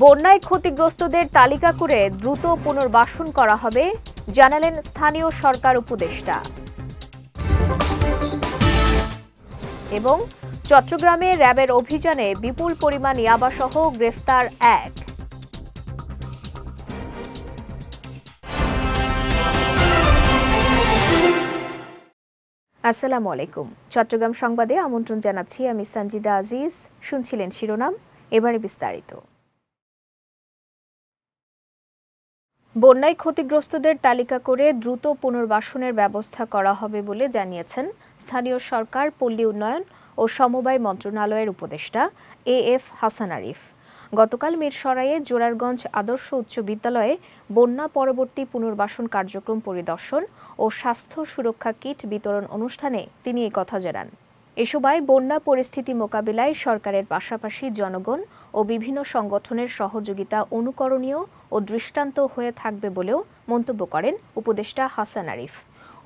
বন্যায় ক্ষতিগ্রস্তদের তালিকা করে দ্রুত পুনর্বাসন করা হবে, জানালেন স্থানীয় সরকার উপদেষ্টা। এবং চট্টগ্রামে র্যাবের অভিযানে বিপুল পরিমাণ ইয়াবাসহ গ্রেফতার এক। আসসালামু আলাইকুম। চট্টগ্রাম সংবাদে আমন্ত্রণ জানাচ্ছি আমি সঞ্জিদা আজিজ। শুনছিলেন শিরোনাম, এবারে বিস্তারিত। বন্যায় ক্ষতিগ্রস্তদের তালিকা করে দ্রুত পুনর্বাসনের ব্যবস্থা করা হবে বলে জানিয়েছেন স্থানীয় সরকার, পল্লী উন্নয়ন ও সমবায় মন্ত্রণালয়ের উপদেষ্টা এ এফ হাসান আরিফ। গতকাল মিরসরাইয়ে জোরারগঞ্জ আদর্শ উচ্চ বিদ্যালয়ে বন্যা পরবর্তী পুনর্বাসন কার্যক্রম পরিদর্শন ও স্বাস্থ্য সুরক্ষা কিট বিতরণ অনুষ্ঠানে তিনি এই কথা জানান। এ সময় বন্যা পরিস্থিতি মোকাবিলায় সরকারের পাশাপাশি জনগণ ও বিভিন্ন সংগঠনের সহযোগিতা অনুকরণীয় ও দৃষ্টান্ত হয়ে থাকবে বলেও মন্তব্য করেন উপদেষ্টা হাসান আরিফ।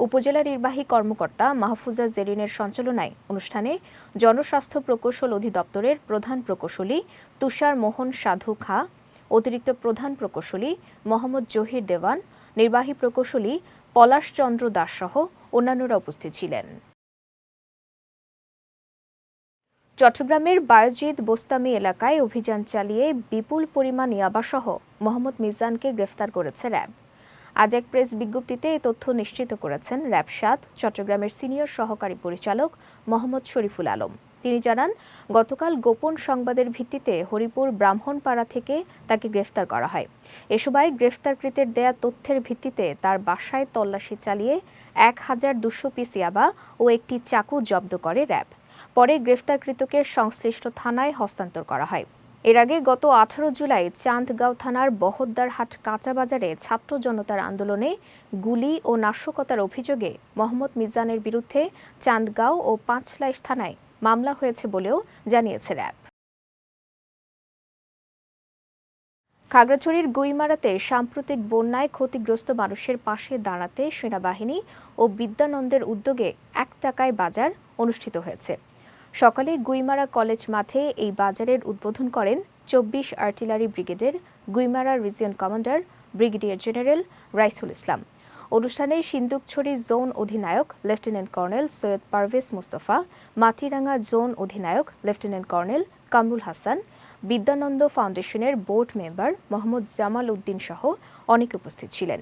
উপজেলা নির্বাহী কর্মকর্তা মাহফুজা জেরিনের সঞ্চালনায় অনুষ্ঠানে জনস্বাস্থ্য প্রকৌশল অধিদপ্তরের প্রধান প্রকৌশলী তুষার মোহন সাধু খা, অতিরিক্ত প্রধান প্রকৌশলী মোহাম্মদ জহির দেওয়ান, নির্বাহী প্রকৌশলী পলাশচন্দ্র দাস সহ অন্যান্যরা উপস্থিত ছিলেন। চট্টগ্রামের বায়োজিৎ বোস্তামি এলাকায় অভিযান চালিয়ে বিপুল পরিমাণ ইয়াবাসহ মোহাম্মদ মিজানকে গ্রেফতার করেছে র্যাব। আজ এক প্রেস বিজ্ঞপ্তিতে এই তথ্য নিশ্চিত করেছেন র্যাব সাত চট্টগ্রামের সিনিয়র সহকারী পরিচালক মোহাম্মদ শরীফুল আলম। তিনি জানান, গতকাল গোপন সংবাদের ভিত্তিতে হরিপুর ব্রাহ্মণপাড়া থেকে তাকে গ্রেফতার করা হয়। এ সময় গ্রেফতারকৃতের দেয়া তথ্যের ভিত্তিতে তার বাসায় তল্লাশি চালিয়ে এক হাজার দুশো পিস ইয়াবা ও একটি চাকু জব্দ করে র্যাব। পরে গ্রেফতারকৃতকে সংশ্লিষ্ট থানায় হস্তান্তর করা হয়। এর আগে গত আঠারো জুলাই চাঁদগাঁও থানার বহদ্দারহাট কাঁচা বাজারে ছাত্র জনতার আন্দোলনে গুলি ও নাশকতার অভিযোগে মোহাম্মদ মিজানের বিরুদ্ধে চাঁদগাঁও ও পাঁচলাইশ থানায় মামলা হয়েছে বলেও জানিয়েছে র্যাব। খাগড়াছড়ির গুইমারাতে সাম্প্রতিক বন্যায় ক্ষতিগ্রস্ত মানুষের পাশে দাঁড়াতে সেনাবাহিনী ও বিদ্যানন্দের উদ্যোগে এক টাকায় বাজার অনুষ্ঠিত হয়েছে। সকালে গুইমারা কলেজ মাঠে এই বাজারের উদ্বোধন করেন চব্বিশ আর্টিলারি ব্রিগেডের Guimara region commander brigadier general Raisul Islam. অনুষ্ঠানে সিন্দুকছড়ি জোন অধিনায়ক lieutenant colonel Syed Parvez Mustafa Matiranga zone অধিনায়ক লেফটেন্যান্ট কর্নেল কামরুল হাসান, বিদ্যানন্দ ফাউন্ডেশনের বোর্ড মেম্বার মোহাম্মদ জামাল উদ্দিন সহ অনেকে উপস্থিত ছিলেন।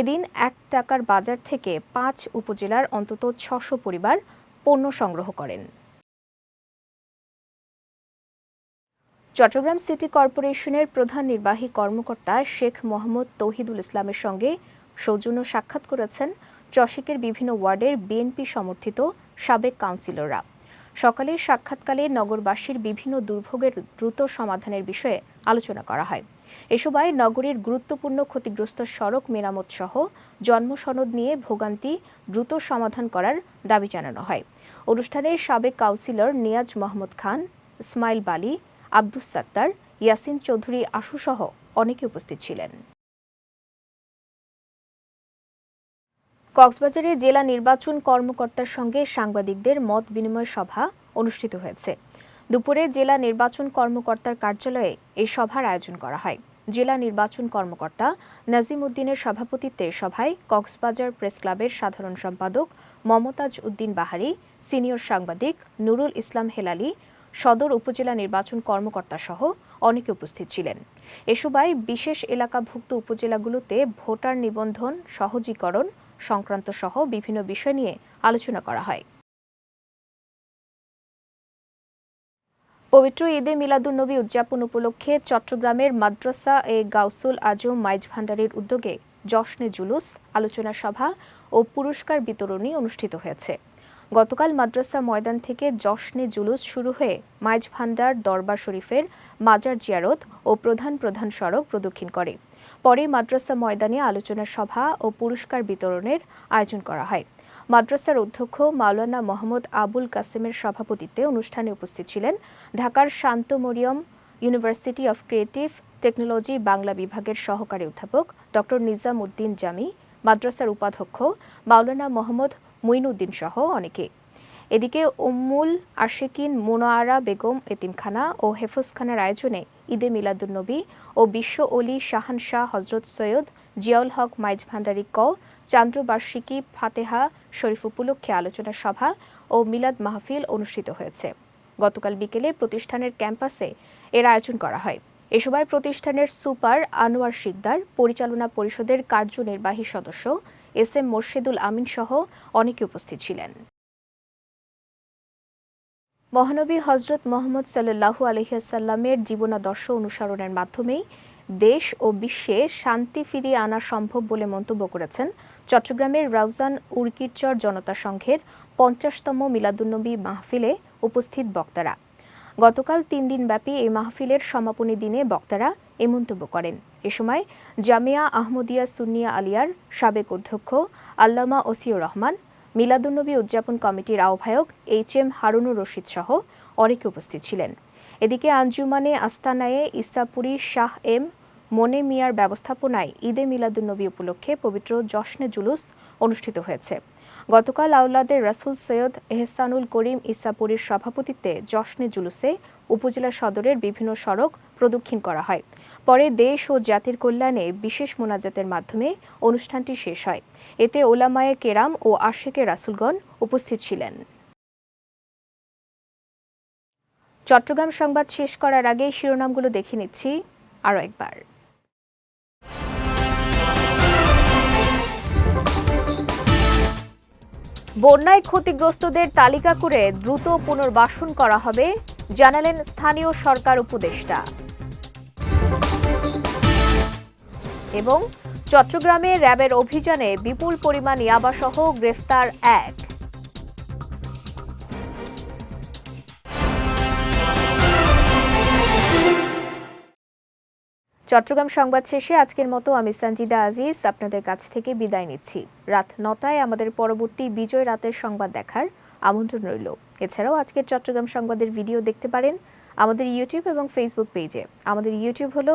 এদিন এক টাকার বাজার থেকে পাঁচ উপজেলার অন্তত ছশো পরিবার পণ্য সংগ্রহ করেন। চট্টগ্রাম সিটি কর্পোরেশনের প্রধান নির্বাহী কর্মকর্তা শেখ মোহাম্মদ তৌহিদুল ইসলামের সঙ্গে সৌজন্য সাক্ষাৎ করেছেন চশিকের বিভিন্ন ওয়ার্ডের বিএনপি সমর্থিত সাবেক কাউন্সিলররা। সকালে সাক্ষাৎকালে নগরবাসীর বিভিন্ন দুর্ভোগের দ্রুত সমাধানের বিষয়ে আলোচনা করা হয়। এ সময় নগরীর গুরুত্বপূর্ণ ক্ষতিগ্রস্ত সড়ক মেরামত সহ জন্মসনদ নিয়ে ভোগান্তি দ্রুত সমাধান করার দাবি জানানো হয়। অনুষ্ঠানে সাবেক কাউন্সিলর নিয়াজ মোহাম্মদ খান, ইসমাইল বালি আব্দুস সাত্তার, ইয়াসিন চৌধুরী আশুসহ অনেকে উপস্থিত ছিলেন। কক্সবাজারে জেলা নির্বাচন কর্মকর্তার সঙ্গে সাংবাদিকদের মত বিনিময় সভা অনুষ্ঠিত হয়েছে। দুপুরে জেলা নির্বাচন কর্মকর্তার কার্যালয়ে এই সভার আয়োজন করা হয়। জেলা নির্বাচন কর্মকর্তা নাজিম উদ্দিনের সভাপতিত্বে সভায় কক্সবাজার প্রেস ক্লাবের সাধারণ সম্পাদক মমতাজ উদ্দিন বাহারি, সিনিয়র সাংবাদিক নুরুল ইসলাম হেলালি সদর উপজেলা নির্বাচন কর্মকর্তা সহ অনেকে উপস্থিত ছিলেন। এ বিশেষ এলাকাভুক্ত উপজেলাগুলোতে ভোটার নিবন্ধন, সহজীকরণ সংক্রান্ত সহ বিভিন্ন বিষয় নিয়ে আলোচনা করা হয়। পবিত্র ঈদে মিলাদুন্নবী উদযাপন উপলক্ষে চট্টগ্রামের মাদ্রাসা এ গাউসুল আজম মাইজ ভান্ডারের উদ্যোগে জশনে জুলুস, আলোচনা সভা ও পুরস্কার বিতরণী অনুষ্ঠিত হয়েছে। গতকাল মাদ্রাসা ময়দান থেকে জশনে জুলুস শুরু হয়ে মাইজ ভান্ডার দরবার শরীফের মাজার জিয়ারত ও প্রধান প্রধান সড়ক প্রদক্ষিণ করে। পরে মাদ্রাসা ময়দানে আলোচনা সভা ও পুরস্কার বিতরণের আয়োজন করা হয়। মাদ্রাসার অধ্যক্ষ মাওলানা মোহাম্মদ আবুল কাসেমের সভাপতিত্বে অনুষ্ঠানে উপস্থিত ছিলেন ঢাকার Shanto Mariam university of creative technology Bangla বিভাগের সহকারী অধ্যাপক ডক্টর নিজাম উদ্দিন জামি, মাদ্রাসার উপাধ্যক্ষ মাওলানা মোহাম্মদ মুইনুদ্দিন সহ অনেকে। এদিকে উম্মুল আশেকিন মোনোয়ারা বেগম, এতিমখানা ও হেফজখানার আয়োজনে ঈদে মিলাদুন্নবী ও বিশ্ব অলি শাহান শাহ হজরত সৈয়দ জিয়াউল হক মাইজ ভান্ডারি ক চান্দ্রবার্ষিকী ফাতেহা শরীফ উপলক্ষে আলোচনা সভা ও মিলাদ মাহফিল অনুষ্ঠিত হয়েছে। গতকাল বিকেলে প্রতিষ্ঠানের ক্যাম্পাসে এর আয়োজন করা হয়। এ সময় প্রতিষ্ঠানের সুপার আনোয়ার শিকদার, পরিচালনা পরিষদের কার্যনির্বাহী সদস্য এস এম মোর্শেদুল আমিন সহ অনেকে উপস্থিত ছিলেন। মহানবী হজরত মোহাম্মদ সাল্লাহু আলহিহাসাল্লামের জীবনাদর্শ অনুসরণের মাধ্যমেই দেশ ও বিশ্বে শান্তি ফিরিয়ে আনা সম্ভব বলে মন্তব্য করেছেন চট্টগ্রামের রাউজান উর্কিরচর জনতা সংঘের পঞ্চাশতম মিলাদুন্নবী মাহফিলে উপস্থিত বক্তারা। গতকাল তিন দিনব্যাপী এই মাহফিলের সমাপনী দিনে বক্তারা এ মন্তব্য করেন। এ সময় জামিয়া আহমদিয়া সুন্নিয়া আলিয়ার সাবেক অধ্যক্ষ আল্লামা ওসিউর রহমান মিলাদুন্নবী উদযাপন কমিটির আহ্বায়ক এইচ এম হারুনুর রশিদ সহ অনেকে উপস্থিত ছিলেন। এদিকে আঞ্জুমানে আস্তানায়ে ইসাপুরি শাহ এম মনে মিয়ার ব্যবস্থাপনায় ঈদে মিলাদুন্নবী উপলক্ষে পবিত্র জশ্নে জুলুস অনুষ্ঠিত হয়েছে। গতকাল আউলাদের রাসুল সৈয়দ এহসানুল করিম ইসাপুরীর সভাপতিত্বে জশ্নে জুলুসে উপজেলা সদরের বিভিন্ন সড়ক প্রদক্ষিণ করা হয়। পরে দেশ ও জাতির কল্যাণে বিশেষ মোনাজাতের মাধ্যমে অনুষ্ঠানটি শেষ হয়। এতে ওলামায়ে কেরাম ও আশেকে রাসুলগণ উপস্থিত ছিলেন। চট্টগ্রাম সংবাদ শেষ করার আগে শিরোনামগুলো দেখে নিচ্ছি আরও একবার। বন্যায় ক্ষতিগ্রস্তদের তালিকা করে দ্রুত পুনর্বাসন করা হবে, জানালেন স্থানীয় সরকার উপদেষ্টা। এবং চট্টগ্রামে র্যাবের অভিযানে বিপুল পরিমাণ ইয়াবাসহ গ্রেফতার এক। চট্টগ্রাম সংবাদ শেষে আজকের মতো আমি সঞ্জিদা আজিজ আপনাদের কাছ থেকে বিদায় নিচ্ছি। রাত নটায় আমাদের পরবর্তী বিজয় রাতের সংবাদ দেখার আমন্ত্রণ রইল। এছাড়াও আজকের চট্টগ্রাম সংবাদের ভিডিও দেখতে পারেন আমাদের ইউটিউব এবং ফেসবুক পেজে। আমাদের ইউটিউব হলো